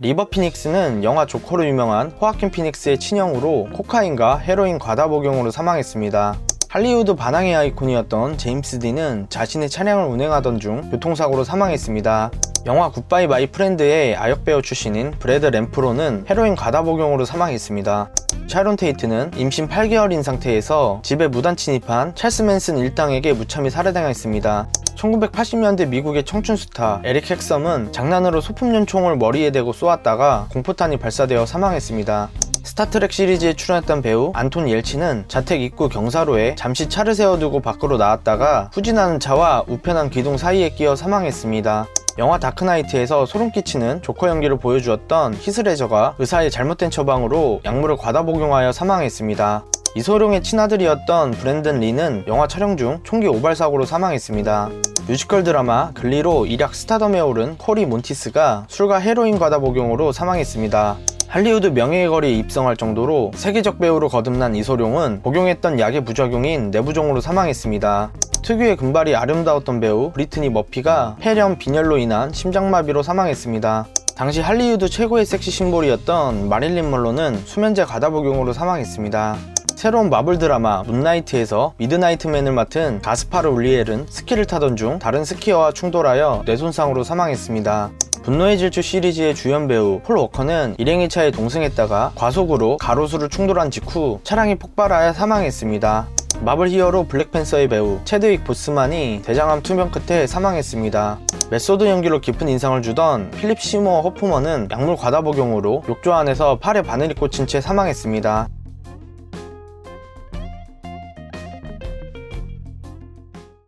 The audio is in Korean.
리버 피닉스는 영화 조커로 유명한 호아킨 피닉스의 친형으로 코카인과 헤로인 과다 복용으로 사망했습니다. 할리우드 반항의 아이콘이었던 제임스 딘은 자신의 차량을 운행하던 중 교통사고로 사망했습니다. 영화 굿바이 마이 프렌드의 아역배우 출신인 브래드 램프로는 헤로인 과다 복용으로 사망했습니다. 샤론 테이트는 임신 8개월인 상태에서 집에 무단 침입한 찰스 맨슨 일당에게 무참히 살해당했습니다. 1980년대 미국의 청춘 스타 에릭 핵섬은 장난으로 소품용 총을 머리에 대고 쏘았다가 공포탄이 발사되어 사망했습니다. 스타트렉 시리즈에 출연했던 배우 안톤 옐치는 자택 입구 경사로에 잠시 차를 세워두고 밖으로 나왔다가 후진하는 차와 우편한 기둥 사이에 끼어 사망했습니다. 영화 다크나이트에서 소름 끼치는 조커 연기를 보여주었던 히스레저가 의사의 잘못된 처방으로 약물을 과다 복용하여 사망했습니다. 이소룡의 친아들이었던 브랜든 리는 영화 촬영 중 총기 오발 사고로 사망했습니다. 뮤지컬 드라마 글리로 일약 스타덤에 오른 코리 몬티스가 술과 헤로인 과다 복용으로 사망했습니다. 할리우드 명예의 거리에 입성할 정도로 세계적 배우로 거듭난 이소룡은 복용했던 약의 부작용인 내부종으로 사망했습니다. 특유의 금발이 아름다웠던 배우 브리트니 머피가 폐렴 빈혈로 인한 심장마비로 사망했습니다. 당시 할리우드 최고의 섹시 심볼이었던 마릴린 먼로는 수면제 과다 복용으로 사망했습니다. 새로운 마블 드라마 문나이트에서 미드나이트맨을 맡은 가스파르 울리엘은 스키를 타던 중 다른 스키어와 충돌하여 뇌손상으로 사망했습니다. 분노의 질주 시리즈의 주연 배우 폴 워커는 일행의 차에 동승했다가 과속으로 가로수를 충돌한 직후 차량이 폭발하여 사망했습니다. 마블 히어로 블랙팬서의 배우 체드윅 보스만이 대장암 투병 끝에 사망했습니다. 메소드 연기로 깊은 인상을 주던 필립 시모어 호프먼은 약물 과다 복용으로 욕조 안에서 팔에 바늘이 꽂힌 채 사망했습니다.